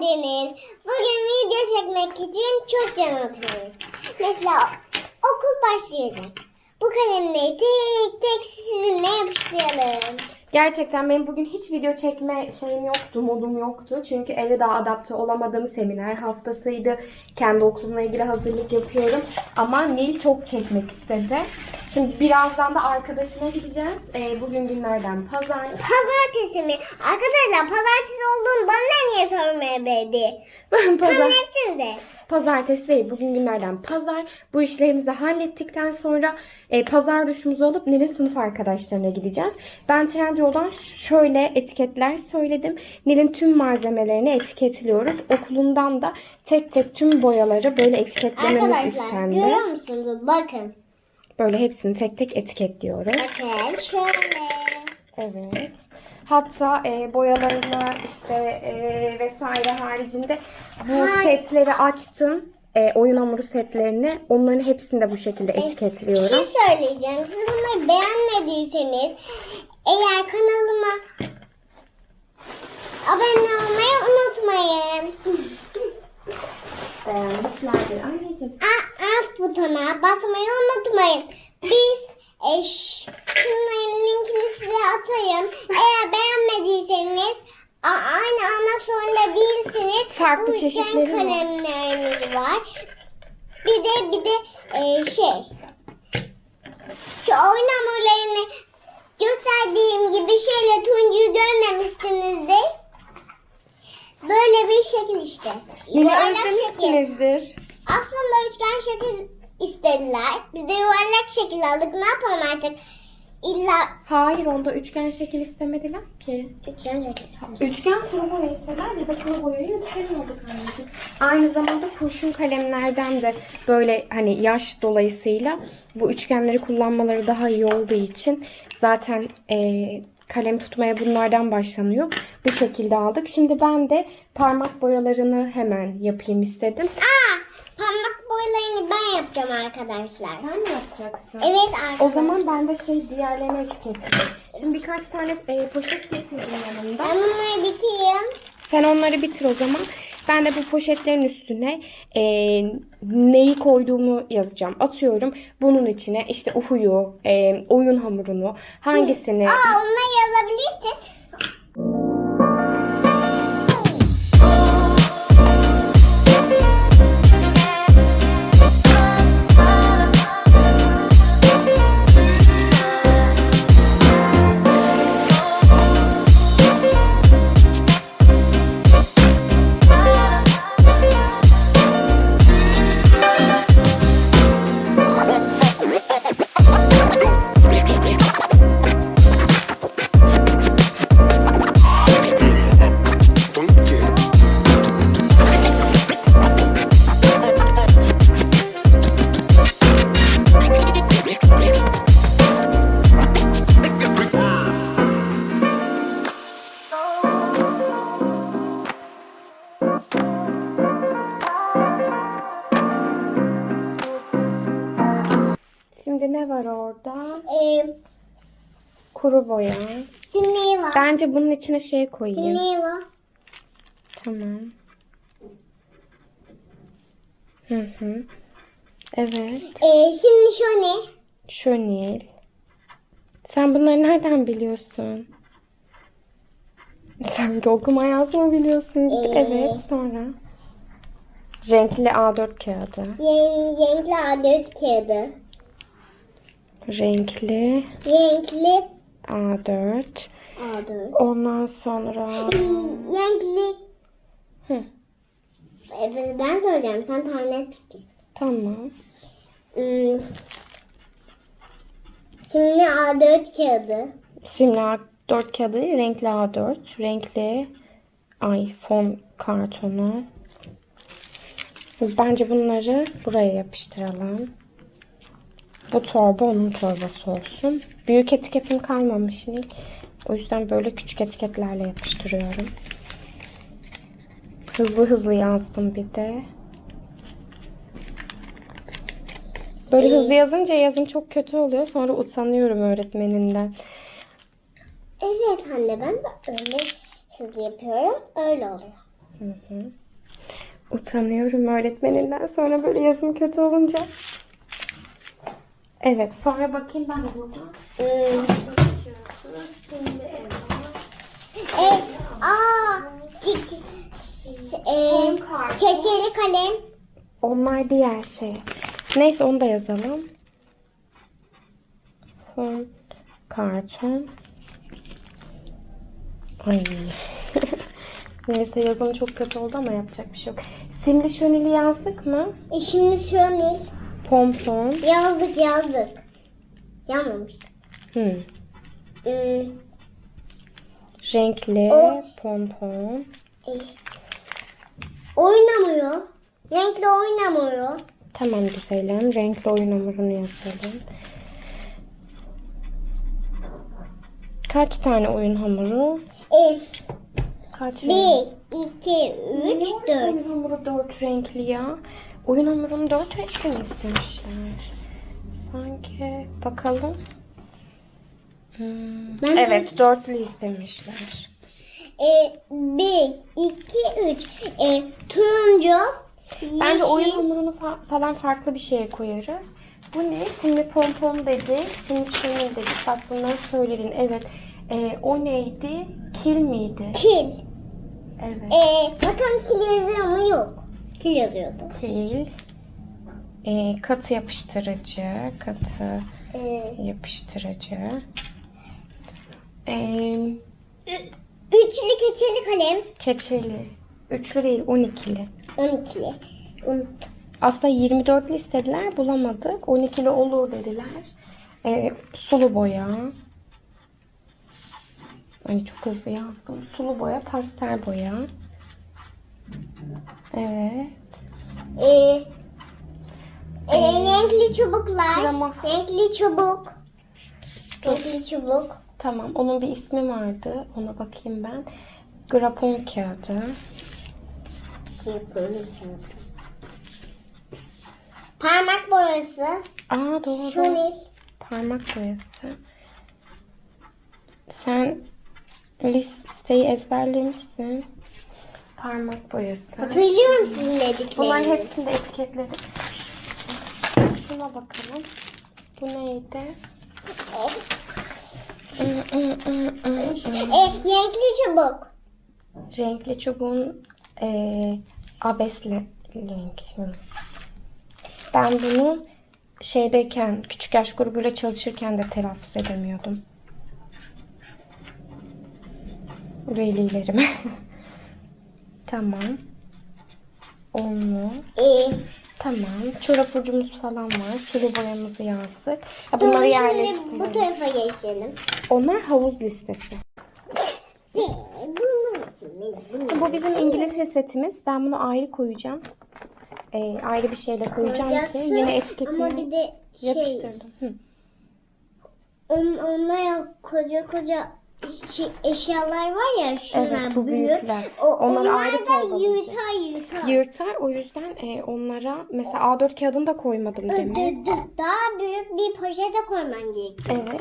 geldiniz. Bugün video çekmek için çok can. Mesela okul başlayacak. Bu kalemleri tek tek sizinle yapıştıralım. Gerçekten benim bugün hiç video çekme şeyim yoktu, modum yoktu. Çünkü eve daha adapte olamadığım seminer haftasıydı. Kendi okulumla ilgili hazırlık yapıyorum. Ama Nil çok çekmek istedi. Şimdi birazdan da arkadaşına gideceğiz. Ee, bugün günlerden pazar. Pazartesi mi? Arkadaşlar pazartesi olduğunu bana niye sormaya belli? pazar. Tahmin etsinize. Pazartesi değil, bugün günlerden pazar. Bu işlerimizi hallettikten sonra e, pazar duşumuzu alıp Nil'in sınıf arkadaşlarına gideceğiz. Ben Trendyol'dan şöyle etiketler söyledim. Nil'in tüm malzemelerini etiketliyoruz. Okulundan da tek tek tüm boyaları böyle etiketlememiz Arkadaşlar istendi. görüyor musunuz? Bakın. Böyle hepsini tek tek etiketliyoruz. Bakın şöyle. Evet. Hatta e, boyalarına işte e, vesaire haricinde bu Hay- setleri açtım. E, oyun hamuru setlerini. Onların hepsini de bu şekilde Bir etiketliyorum. şey söyleyeceğim. Siz bunları beğenmediyseniz eğer kanalıma abone olmayı unutmayın. Beğenmişlerdir anneciğim. A- alt butona basmayı unutmayın. Biz eş şunların linkini size atayım. Eğer beğenmediyseniz aynı almak zorunda değilsiniz. Farklı üçgen çeşitleri var. kalemlerimiz var. Bir de bir de e, şey şu oyun hamurlarını gösterdiğim gibi şöyle turuncuyu görmemişsinizdir. Böyle bir şekil işte. Şekil. özlemişsinizdir. Aslında üçgen şekil istediler. Biz de yuvarlak şekil aldık. Ne yapalım artık? İlla Hayır onda üçgen şekil istemediler ki. üçgen şekil. Üçgen kuru boya isteler ya da kuru boyayı üçgen aldık anneciğim. Aynı zamanda kurşun kalemlerden de böyle hani yaş dolayısıyla bu üçgenleri kullanmaları daha iyi olduğu için zaten eee, kalem tutmaya bunlardan başlanıyor. Bu şekilde aldık. Şimdi ben de parmak boyalarını hemen yapayım istedim. Aa, yapacağım arkadaşlar. Sen mi yapacaksın? Evet arkadaşlar. O zaman ben de şey diğerlerini etiketleyeyim. Şimdi birkaç tane e, poşet getirdim yanımda. Ben bunları bitireyim. Sen onları bitir o zaman. Ben de bu poşetlerin üstüne e, neyi koyduğumu yazacağım. Atıyorum bunun içine işte uhuyu, e, oyun hamurunu, hangisini... Aa, onları yazabilirsin. Kuru boya. var. Bence bunun içine şey koyayım. Var. Tamam. Hı hı. Evet. Ee, şimdi şu ne? Şönil. Sen bunları nereden biliyorsun? Sen de okuma yazma biliyorsun. Ee? Evet sonra. Renkli A4 kağıdı. Yen, renkli A4 kağıdı. Renkli Renkli A4. A4. Ondan sonra Renkli. Hı. Ben söyleyeceğim. Sen tahmin etmiştin. tamam. Hmm. Şimdi A4 kağıdı. Simli A4 kağıdı, renkli A4, renkli ay fon kartonu. Bence bunları buraya yapıştıralım. Bu torba onun torbası olsun. Büyük etiketim kalmamış Nil. O yüzden böyle küçük etiketlerle yapıştırıyorum. Hızlı hızlı yazdım bir de. Böyle hızlı yazınca yazım çok kötü oluyor. Sonra utanıyorum öğretmeninden. Evet anne ben de öyle hızlı yapıyorum. Öyle oluyor. Hı hı. Utanıyorum öğretmeninden sonra böyle yazım kötü olunca. Evet sonra bakayım ben burada. Hmm. Şimdi evet. E, aa, e, keçeli kalem. Onlar diğer şey. Neyse onu da yazalım. Fon, karton. Ay. Neyse yazım çok kötü oldu ama yapacak bir şey yok. Simli şönülü yazdık mı? E, şimdi il. Pompon. yazdık yazdık. Yanmamış. Hmm. Hmm, Renkli O. pompon. e, oynamıyor. Renkli oynamıyor. Tamam güzelim. Renkli oyun hamurunu yazalım. Kaç tane oyun hamuru? E, Kaç renk? bir, iki, üç, dört. Oyun hamuru dört renkli ya. Oyun dört renkli mi istemişler? Sanki bakalım. Hmm, Ben- evet dörtlü istemişler. E, bir, iki, üç. E, turuncu. Bence yeşil, oyun hamurunu fa- falan farklı bir şeye koyarız. Bu ne? Simli pompon dedi. Simli şunur dedik. Bak bunları söyledin. Evet. Ee, o neydi? Kil miydi? Kil. Evet. E, bakalım kil yazıyor mu yok. Kil yazıyordu. Kil. Ee, katı yapıştırıcı. Katı E, yapıştırıcı. Ee, üçlü keçeli kalem. keçeli. Üçlü değil, 12'li. 12'li. Un- Aslında 24'lü istediler, bulamadık. 12'li olur dediler. Ee, sulu boya. Ay çok hızlı yazdım. Sulu boya, pastel boya. Evet. E, e, renkli çubuklar. Krema. Renkli çubuk. Renkli çubuk. Tamam. Onun bir ismi vardı. Ona bakayım ben. Grapon kağıdı. Parmak boyası. Aa doğru. Şunil. Parmak boyası. Sen listeyi ezberlemişsin. Parmak boyası. Hatırlıyor musun dediklerimi? Bunların hepsini de etiketledim. Şuna bakalım. Bu neydi? E, renkli çubuk. Renkli çubuğun eee abesle renk. Hı. Ben bunu şeydeyken, küçük yaş grubuyla çalışırken de telaffuz edemiyordum. Velilerime. tamam. Onlu. E, Tamam. Çorap ucumuz falan var. Sulu boyamızı yazdık. Ha, dur, bunları şimdi yerleştirelim. bu tarafa geçelim. Onlar havuz listesi. Bunun için. Bu bizim İngilizce setimiz. Ben bunu ayrı koyacağım. Ee, ayrı bir şeyle koyacağım ki Koyacaksın yine Ama etiketini bir de şey, yapıştırdım. Hı. on, onlar koca koca şey, eşyalar var ya şunlar Evet, bu büyük. büyükler. O, Onları onlar ayrı da yırtar yırtar. Yırtar o yüzden e, onlara mesela A4 kağıdını da koymadım demin. Daha büyük bir poşete koyman gerekiyor. Evet.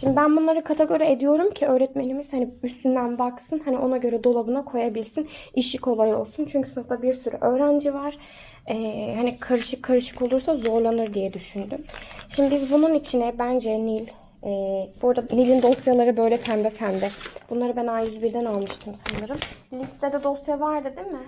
Şimdi ben bunları kategori ediyorum ki öğretmenimiz hani üstünden baksın hani ona göre dolabına koyabilsin. işi kolay olsun. Çünkü sınıfta bir sürü öğrenci var. Ee, hani karışık karışık olursa zorlanır diye düşündüm. Şimdi biz bunun içine bence Nil e, bu arada Nil'in dosyaları böyle pembe pembe. Bunları ben A101'den almıştım sanırım. Listede dosya vardı değil mi?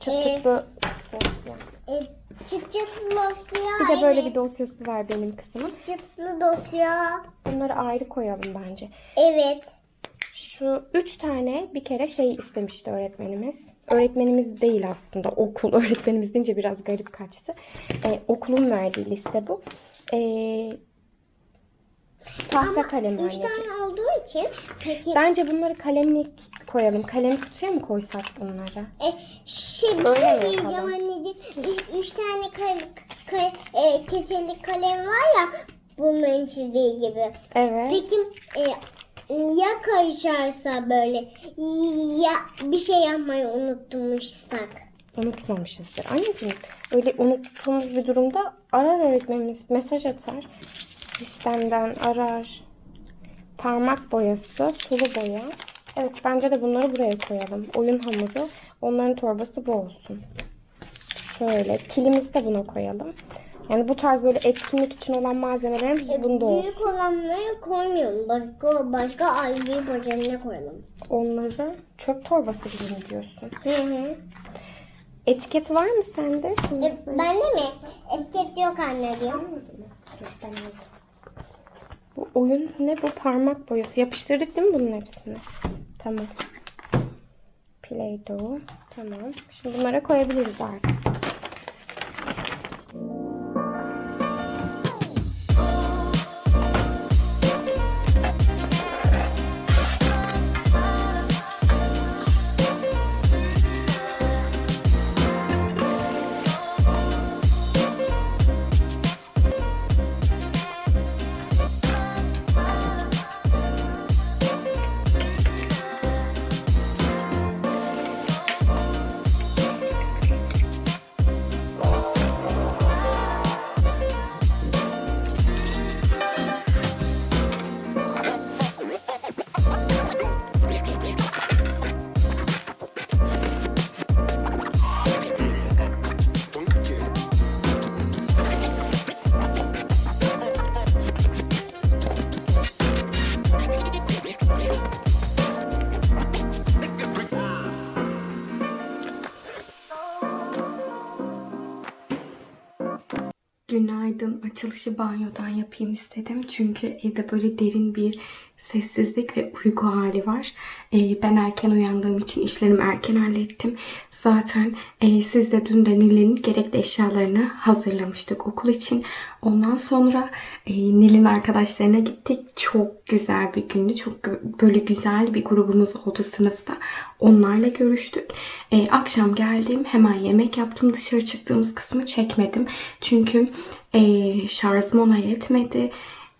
Çıt Ee, çıtlı dosya. E, çıt çıtlı dosya. Bir de böyle evet. bir dosyası var benim kızımın. Çıt çıtlı dosya. Bunları ayrı koyalım bence. Evet. Şu üç tane bir kere şey istemişti öğretmenimiz. Öğretmenimiz değil aslında okul. Öğretmenimiz deyince biraz garip kaçtı. Ee, okulun verdiği liste bu. Ee, tahta Ama kalem üç anneciğim. tane olduğu için peki Bence bunları kalemlik koyalım. Kalem kutuya mı koysak bunları? e, şey bir Öyle şey mi diyeceğim yapalım? anneciğim. Üç, üç tane kal, kal, e, keçeli kalem var ya bunların çizdiği gibi. Evet. Peki e, ya karışarsa böyle ya bir şey yapmayı unutmuşsak. Unutmamışızdır. Anneciğim öyle unuttuğumuz bir durumda arar öğretmenimiz. Mesaj atar. Sistemden arar. Parmak boyası, sulu boya. Evet bence de bunları buraya koyalım. Oyun hamuru. Onların torbası bu olsun. Şöyle kilimizi de buna koyalım. Yani bu tarz böyle etkinlik için olan malzemelerimiz bunda olsun. Büyük olanları koymayalım. Başka, başka ayrı bir poşetine koyalım. Onları çöp torbası gibi mi diyorsun? Hı hı. Etiket var mı sende? Şunu E, bende mi? Etiket yok anne diyor. Bu oyun ne bu parmak boyası. Yapıştırdık değil mi bunun hepsini? Tamam. Play-Doh. Tamam. Şimdi bunlara koyabiliriz artık. Açılışı banyodan yapayım istedim. Çünkü evde böyle derin bir sessizlik ve uyku hali var. Ee, ben erken uyandığım için işlerimi erken hallettim. Zaten e, siz de dün de Nil'in gerekli eşyalarını hazırlamıştık okul için. Ondan sonra e, Nil'in arkadaşlarına gittik. Çok güzel bir gündü. Çok böyle güzel bir grubumuz oldu sınıfta. Onlarla görüştük. E, akşam geldim. Hemen yemek yaptım. Dışarı çıktığımız kısmı çekmedim. Çünkü e, şarjım ona yetmedi.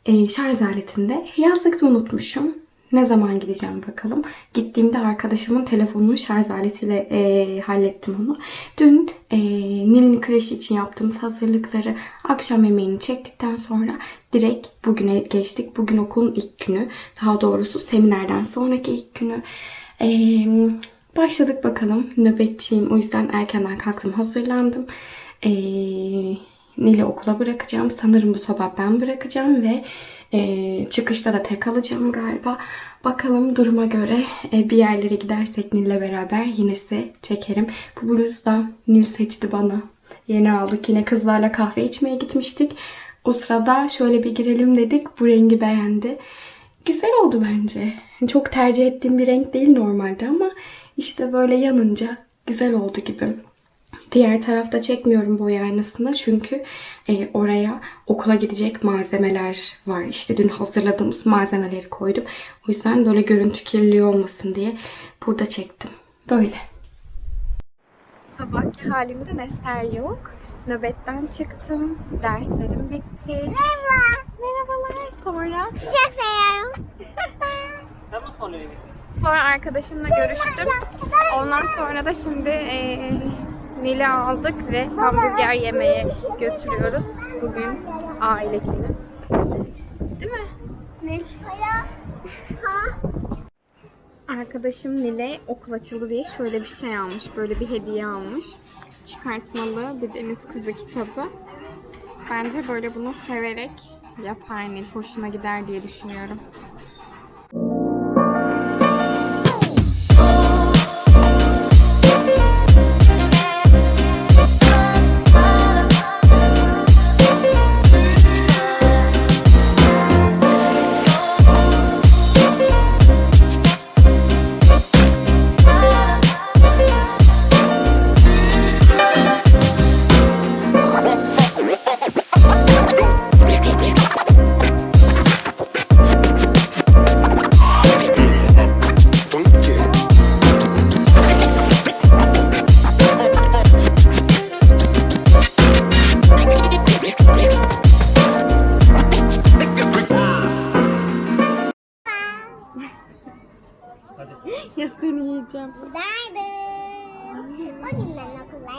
E, şarj aletinde yazlıkta unutmuşum. Ne zaman gideceğim bakalım. Gittiğimde arkadaşımın telefonunun şarj aletiyle e, hallettim onu. Dün e, Nil'in kreşi için yaptığımız hazırlıkları akşam yemeğini çektikten sonra direkt bugüne geçtik. Bugün okulun ilk günü. Daha doğrusu seminerden sonraki ilk günü. E, başladık bakalım. Nöbetçiyim. O yüzden erkenden kalktım hazırlandım. Eee Nil'i okula bırakacağım. Sanırım bu sabah ben bırakacağım ve e, çıkışta da tek alacağım galiba. Bakalım duruma göre e, bir yerlere gidersek Nil'le beraber yine size çekerim. Bu bluzu da Nil seçti bana. Yeni aldık. Yine kızlarla kahve içmeye gitmiştik. O sırada şöyle bir girelim dedik. Bu rengi beğendi. Güzel oldu bence. Çok tercih ettiğim bir renk değil normalde ama işte böyle yanınca güzel oldu gibi. Diğer tarafta çekmiyorum boya aynasını çünkü e, oraya okula gidecek malzemeler var. İşte dün hazırladığımız malzemeleri koydum. O yüzden böyle görüntü kirliliği olmasın diye burada çektim. Böyle. Sabahki halimden eser yok. Nöbetten çıktım. Derslerim bitti. Merhaba. Merhabalar. Sonra Çok seviyorum. Sonra arkadaşımla görüştüm. Ondan sonra da şimdi eee Nil'i aldık ve hamburger yemeye götürüyoruz. Bugün aile günü. Değil mi? Nil. Arkadaşım Nil'e okul açıldı diye şöyle bir şey almış. Böyle bir hediye almış. Çıkartmalı bir deniz kızı kitabı. Bence böyle bunu severek yapar Nil. Hoşuna gider diye düşünüyorum.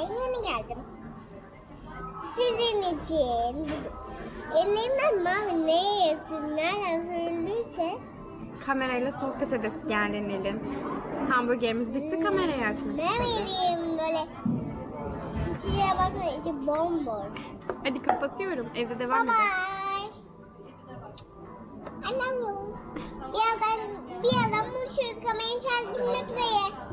Yeni geldim. Sizin için elimden mavi ne yesin nereden söylüyorsa kamerayla sohbet edesi geldi Nil'in. Hamburgerimiz bitti kamerayı açmak Ne istedi. bileyim böyle içine bakma içi bomboş. Hadi kapatıyorum. Evde devam Bye edelim. bye. I love you. Birazdan, birazdan buluşuruz. Kamerayı çaldırmak üzere.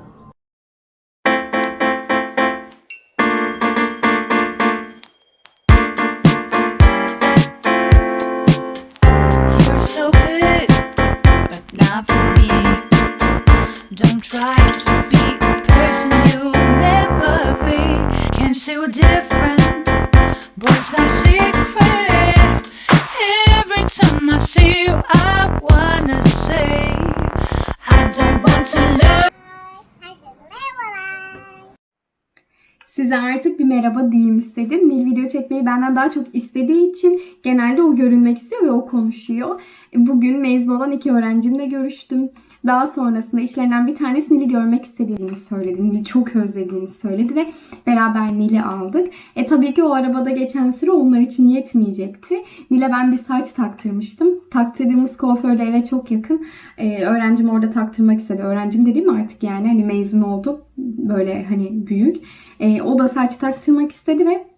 Size artık bir merhaba diyeyim istedim. Nil video çekmeyi benden daha çok istediği için genelde o görünmek istiyor ve o konuşuyor. Bugün mezun olan iki öğrencimle görüştüm. Daha sonrasında işlerinden bir tanesi Nil'i görmek istediğini söyledi. Nil'i çok özlediğini söyledi ve beraber Nil'i aldık. E tabii ki o arabada geçen süre onlar için yetmeyecekti. Nil'e ben bir saç taktırmıştım. Taktırdığımız kuaför de eve çok yakın. E, öğrencim orada taktırmak istedi. Öğrencim dediğim artık yani hani mezun oldu. Böyle hani büyük. E, o da saç taktırmak istedi ve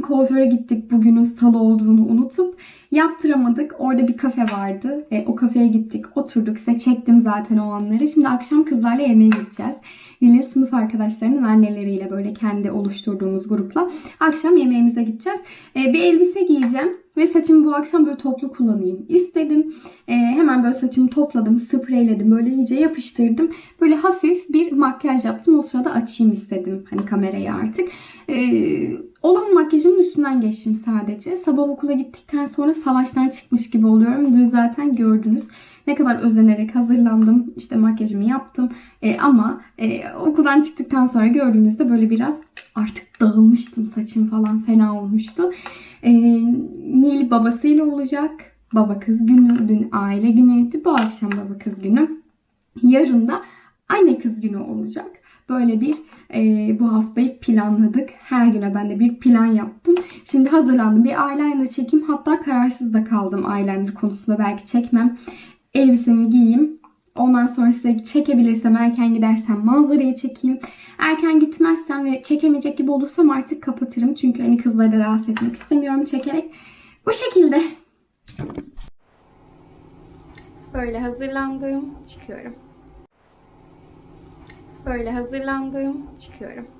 kuaföre gittik bugünün salı olduğunu unutup yaptıramadık. Orada bir kafe vardı. E, o kafeye gittik, oturduk. Size çektim zaten o anları. Şimdi akşam kızlarla yemeğe gideceğiz. Nil'in sınıf arkadaşlarının anneleriyle böyle kendi oluşturduğumuz grupla akşam yemeğimize gideceğiz. E, bir elbise giyeceğim ve saçımı bu akşam böyle toplu kullanayım istedim. E, hemen böyle saçımı topladım, spreyledim, böyle iyice yapıştırdım. Böyle hafif bir makyaj yaptım. O sırada açayım istedim hani kamerayı artık. Ee, olan makyajımın üstünden geçtim sadece. Sabah okula gittikten sonra savaştan çıkmış gibi oluyorum. Dün zaten gördünüz. Ne kadar özenerek hazırlandım. İşte makyajımı yaptım. Ee, ama e, okuldan çıktıktan sonra gördüğünüzde böyle biraz artık dağılmıştım. Saçım falan fena olmuştu. Ee, Nil babasıyla olacak. Baba kız günü. Dün aile günüydü. Bu akşam baba kız günü. Yarın da anne kız günü olacak. Böyle bir e, bu haftayı planladık. Her güne ben de bir plan yaptım. Şimdi hazırlandım. Bir eyeliner çekeyim. Hatta kararsız da kaldım eyeliner konusunda. Belki çekmem. Elbisemi giyeyim. Ondan sonra size çekebilirsem, erken gidersem manzarayı çekeyim. Erken gitmezsem ve çekemeyecek gibi olursam artık kapatırım. Çünkü hani kızları da rahatsız etmek istemiyorum çekerek. Bu şekilde. Böyle hazırlandım. Çıkıyorum. Böyle hazırlandım. Çıkıyorum.